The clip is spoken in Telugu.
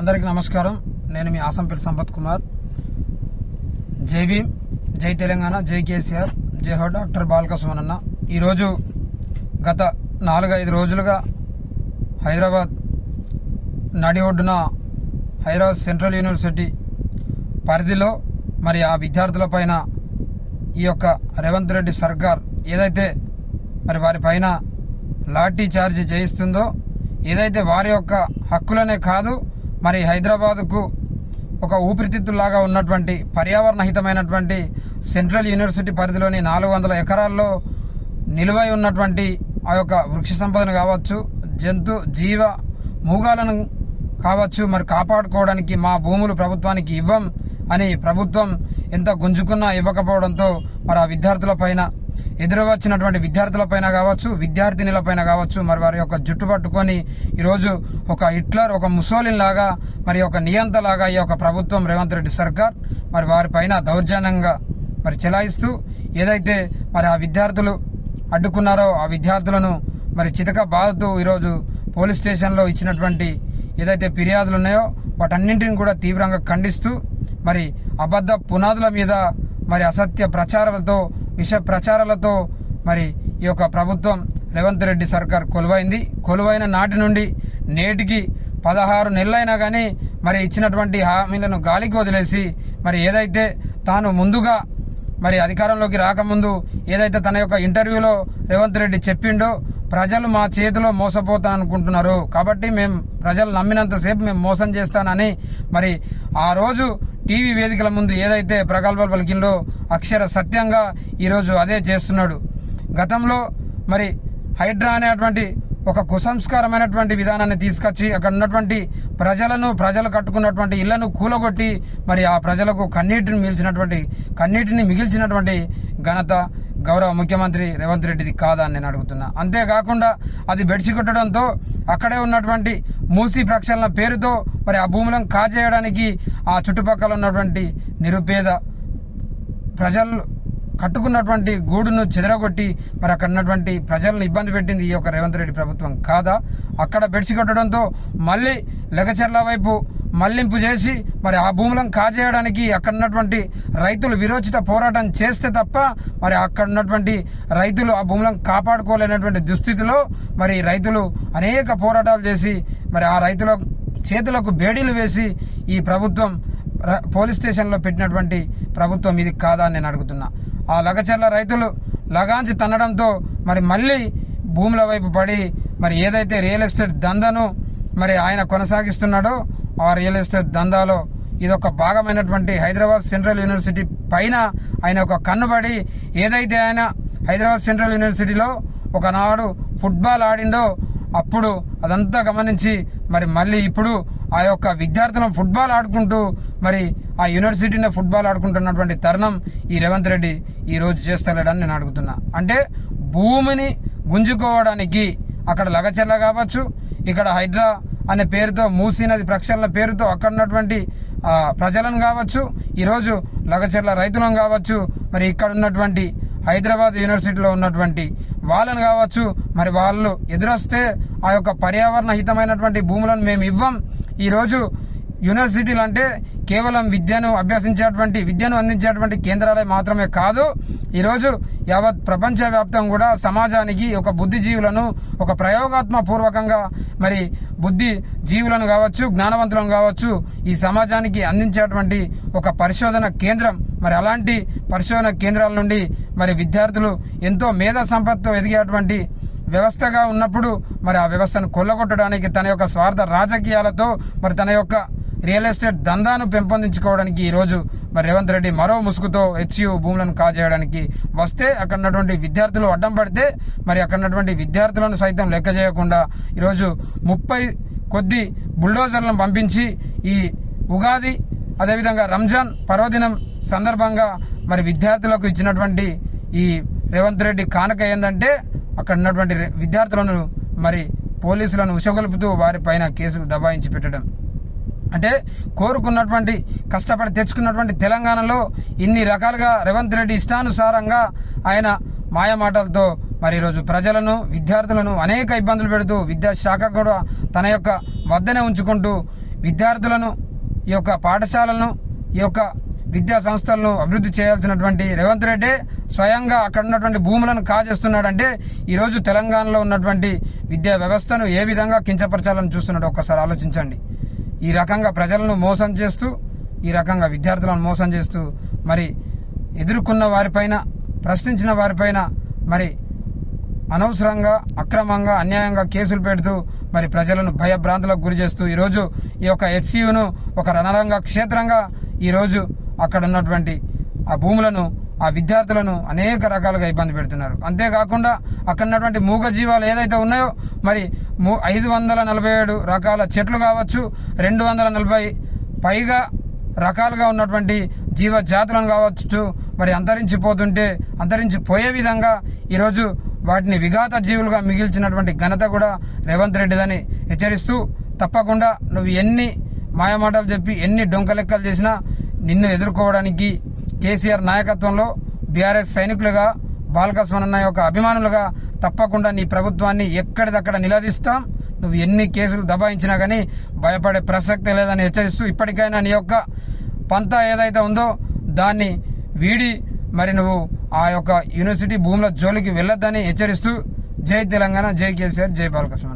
అందరికీ నమస్కారం. నేను మీ ఆసంపల్లి సంపత్ కుమార్. జై భీమ్ జై తెలంగాణ జై కేసీఆర్ జై హో డాక్టర్ బాలకృష్ణ అన్న ఈరోజు గత నాలుగైదు రోజులుగా హైదరాబాద్ నడి ఒడ్డున హైదరాబాద్ సెంట్రల్ యూనివర్సిటీ పరిధిలో మరి ఆ విద్యార్థుల పైన ఈ యొక్క రేవంత్ రెడ్డి సర్కార్ ఏదైతే మరి వారి పైన లాఠీ చార్జ్ చేయిస్తుందో ఏదైతే వారి యొక్క హక్కులనే కాదు మరి హైదరాబాద్కు ఒక ఊపిరితిత్తులాగా ఉన్నటువంటి పర్యావరణ హితమైనటువంటి సెంట్రల్ యూనివర్సిటీ పరిధిలోని నాలుగు వందల ఎకరాల్లో నిలువై ఉన్నటువంటి ఆ యొక్క వృక్ష సంపదను కావచ్చు జంతు జీవ మూగాలను కావచ్చు మరి కాపాడుకోవడానికి మా భూములు ప్రభుత్వానికి ఇవ్వం అని ప్రభుత్వం ఎంత గుంజుకున్నా ఇవ్వకపోవడంతో మరి ఆ విద్యార్థుల పైన ఎదురు వచ్చినటువంటి విద్యార్థులపైన కావచ్చు విద్యార్థినిలపైన కావచ్చు మరి వారి యొక్క జుట్టు పట్టుకొని ఈరోజు ఒక హిట్లర్ ఒక ముసోలిన్ లాగా మరి ఒక నియంతలాగా ఈ యొక్క ప్రభుత్వం రేవంత్ రెడ్డి సర్కార్ మరి వారి పైన దౌర్జన్యంగా మరి చెలాయిస్తూ ఏదైతే మరి ఆ విద్యార్థులు అడ్డుకున్నారో ఆ విద్యార్థులను మరి చితక బాధతో ఈరోజు పోలీస్ స్టేషన్లో ఇచ్చినటువంటి ఏదైతే ఫిర్యాదులు ఉన్నాయో వాటన్నింటిని కూడా తీవ్రంగా ఖండిస్తూ మరి అబద్ధ పునాదుల మీద మరి అసత్య ప్రచారాలతో విష ప్రచారాలతో మరి ఈ యొక్క ప్రభుత్వం రేవంత్ రెడ్డి సర్కార్ కొలువైంది. కొలువైన నాటి నుండి నేటికి పదహారు నెలలైనా కానీ మరి ఇచ్చినటువంటి హామీలను గాలికి వదిలేసి మరి ఏదైతే తాను ముందుగా మరి అధికారంలోకి రాకముందు ఏదైతే తన యొక్క ఇంటర్వ్యూలో రేవంత్ రెడ్డి చెప్పిండో ప్రజలు మా చేతిలో మోసపోతా అనుకుంటున్నారు కాబట్టి మేము ప్రజలు నమ్మినంతసేపు మేము మోసం చేస్తానని మరి ఆ రోజు టీవీ వేదికల ముందు ఏదైతే ప్రగల్భాలు పలికిందో అక్షర సత్యంగా ఈరోజు అదే చేస్తున్నాడు. గతంలో మరి హైడ్రా అనేటువంటి ఒక కుసంస్కారమైనటువంటి విధానాన్ని తీసుకొచ్చి అక్కడ ఉన్నటువంటి ప్రజలను ప్రజలు కట్టుకున్నటువంటి ఇళ్ళను కూలగొట్టి మరి ఆ ప్రజలకు కన్నీటిని మిగిల్చినటువంటి కన్నీటిని మిగిల్చినటువంటి ఘనత గౌరవ ముఖ్యమంత్రి రేవంత్ రెడ్డిది కాదా అని నేను అడుగుతున్నా. అంతేకాకుండా అది బెడిసి కొట్టడంతో అక్కడే ఉన్నటువంటి మూసి ప్రక్షాళన పేరుతో మరి ఆ భూములను కాజేయడానికి ఆ చుట్టుపక్కల ఉన్నటువంటి నిరుపేద ప్రజలు కట్టుకున్నటువంటి గూడును చెదరగొట్టి మరి అక్కడ ఉన్నటువంటి ప్రజలను ఇబ్బంది పెట్టింది ఈ యొక్క రేవంత్ రెడ్డి ప్రభుత్వం కాదా? అక్కడ బెడ్సి కొట్టడంతో మళ్ళీ లెగచర్ల వైపు మళ్ళింపు చేసి మరి ఆ భూములను కాజేయడానికి అక్కడ ఉన్నటువంటి రైతులు విరోచిత పోరాటం చేస్తే తప్ప మరి అక్కడ ఉన్నటువంటి రైతులు ఆ భూములను కాపాడుకోలేనటువంటి దుస్థితిలో మరి రైతులు అనేక పోరాటాలు చేసి మరి ఆ రైతుల చేతులకు బేడీలు వేసి ఈ ప్రభుత్వం ర- పోలీస్ స్టేషన్లో పెట్టినటువంటి ప్రభుత్వం ఇది కాదా అని నేను అడుగుతున్నా. ఆ లగచర్ల రైతులు లగాంచి తన్నడంతో మరి మళ్ళీ భూముల వైపు పడి మరి ఏదైతే రియల్ ఎస్టేట్ దందను మరి ఆయన కొనసాగిస్తున్నాడో ఆ రియల్ ఎస్టేట్ దందాలో ఇదొక భాగమైనటువంటి హైదరాబాద్ సెంట్రల్ యూనివర్సిటీ పైన ఆయన ఒక కన్నుబడి ఏదైతే ఆయన హైదరాబాద్ సెంట్రల్ యూనివర్సిటీలో ఒకనాడు ఫుట్బాల్ ఆడిండో అప్పుడు అదంతా గమనించి మరి మళ్ళీ ఇప్పుడు ఆ యొక్క విద్యార్థులను ఫుట్బాల్ ఆడుకుంటూ మరి ఆ యూనివర్సిటీనే ఫుట్బాల్ ఆడుకుంటున్నటువంటి తరుణం ఈ రేవంత్ రెడ్డి ఈ రోజు చేస్తలేడని నేను అడుగుతున్నా. అంటే భూమిని గుంజుకోవడానికి అక్కడ లగచెల్ల కావచ్చు ఇక్కడ హైదరా అనే పేరుతో మూసీ నది ప్రక్షాళన పేరుతో అక్కడ ఉన్నటువంటి ప్రజలను కావచ్చు ఈరోజు లగచెర్ల రైతులను కావచ్చు మరి ఇక్కడ ఉన్నటువంటి హైదరాబాద్ యూనివర్సిటీలో ఉన్నటువంటి వాళ్ళని కావచ్చు మరి వాళ్ళు ఎదురొస్తే ఆ యొక్క పర్యావరణ హితమైనటువంటి భూములను మేము ఇవ్వం. ఈరోజు యూనివర్సిటీలు అంటే కేవలం విద్యను అభ్యసించేటువంటి విద్యను అందించేటువంటి కేంద్రాలే మాత్రమే కాదు ఈరోజు యావత్ ప్రపంచవ్యాప్తం కూడా సమాజానికి ఒక బుద్ధిజీవులను ఒక ప్రయోగాత్మ పూర్వకంగా మరి బుద్ధి జీవులను కావచ్చు జ్ఞానవంతులను కావచ్చు ఈ సమాజానికి అందించేటువంటి ఒక పరిశోధన కేంద్రం. మరి అలాంటి పరిశోధన కేంద్రాల నుండి మరి విద్యార్థులు ఎంతో మేధా సంపత్తో ఎదిగేటువంటి వ్యవస్థగా ఉన్నప్పుడు మరి ఆ వ్యవస్థను కొల్లగొట్టడానికి తన యొక్క స్వార్థ రాజకీయాలతో మరి తన యొక్క రియల్ ఎస్టేట్ దందాను పెంపొందించుకోవడానికి ఈరోజు మరి రేవంత్ రెడ్డి మరో ముసుగుతో హెచ్యు భూములను కాజేయడానికి వస్తే అక్కడ ఉన్నటువంటి విద్యార్థులు అడ్డం పడితే మరి అక్కడ ఉన్నటువంటి విద్యార్థులను సైతం లెక్క చేయకుండా ఈరోజు ముప్పై కొద్ది బుల్డోజర్లను పంపించి ఈ ఉగాది అదేవిధంగా రంజాన్ పర్వదినం సందర్భంగా మరి విద్యార్థులకు ఇచ్చినటువంటి ఈ రేవంత్ రెడ్డి కానుక ఏంటంటే అక్కడ ఉన్నటువంటి విద్యార్థులను మరి పోలీసులను ఉషగొల్పుతూ వారిపైన కేసులు దబాయించి పెట్టడం. అంటే కోరుకున్నటువంటి కష్టపడి తెచ్చుకున్నటువంటి తెలంగాణలో ఇన్ని రకాలుగా రేవంత్ రెడ్డి ఇష్టానుసారంగా ఆయన మాయమాటలతో మరి ఈరోజు ప్రజలను విద్యార్థులను అనేక ఇబ్బందులు పెడుతూ విద్యాశాఖ కూడా తన యొక్క వద్దనే ఉంచుకుంటూ విద్యార్థులను ఈ యొక్క పాఠశాలను ఈ యొక్క విద్యా సంస్థలను అభివృద్ధి చేయాల్సినటువంటి రేవంత్ రెడ్డి స్వయంగా అక్కడ ఉన్నటువంటి భూములను కాజేస్తున్నాడంటే ఈరోజు తెలంగాణలో ఉన్నటువంటి విద్యా వ్యవస్థను ఏ విధంగా కించపరచాలని చూస్తున్నాడు ఒక్కసారి ఆలోచించండి. ఈ రకంగా ప్రజలను మోసం చేస్తూ ఈ రకంగా విద్యార్థులను మోసం చేస్తూ మరి ఎదుర్కొన్న వారిపైన ప్రశ్నించిన వారిపైన మరి అనవసరంగా అక్రమంగా అన్యాయంగా కేసులు పెడుతూ మరి ప్రజలను భయభ్రాంతులకు గురి చేస్తూ ఈరోజు ఈ యొక్క హెచ్సియును ఒక రణరంగ క్షేత్రంగా ఈరోజు అక్కడ ఉన్నటువంటి ఆ భూములను ఆ విద్యార్థులను అనేక రకాలుగా ఇబ్బంది పెడుతున్నారు. అంతేకాకుండా అక్కడ ఉన్నటువంటి మూగ జీవాలు ఏదైతే ఉన్నాయో మరి మూ ఐదు వందల నలభై ఏడు రకాల చెట్లు కావచ్చు రెండు వందల నలభై పైగా రకాలుగా ఉన్నటువంటి జీవ జాతులను కావచ్చు మరి అంతరించిపోతుంటే అంతరించిపోయే విధంగా ఈరోజు వాటిని విఘాత జీవులుగా మిగిల్చినటువంటి ఘనత కూడా రేవంత్ రెడ్డిదని హెచ్చరిస్తూ తప్పకుండా నువ్వు ఎన్ని మాయమాటలు చెప్పి ఎన్ని డొంక లెక్కలు చేసినా నిన్ను ఎదుర్కోవడానికి కేసీఆర్ నాయకత్వంలో బీఆర్ఎస్ సైనికులుగా బాలకృష్ణ యొక్క అభిమానులుగా తప్పకుండా నీ ప్రభుత్వాన్ని ఎక్కడిదక్కడ నిలదీస్తాం. నువ్వు ఎన్ని కేసులు దబాయించినా కానీ భయపడే ప్రసక్తి లేదని హెచ్చరిస్తూ ఇప్పటికైనా నీ యొక్క పంత ఏదైతే ఉందో దాన్ని వీడి మరి నువ్వు ఆ యొక్క యూనివర్సిటీ భూముల జోలికి వెళ్ళొద్దని హెచ్చరిస్తూ జై తెలంగాణ జై కేసీఆర్ జై బాలకృష్ణ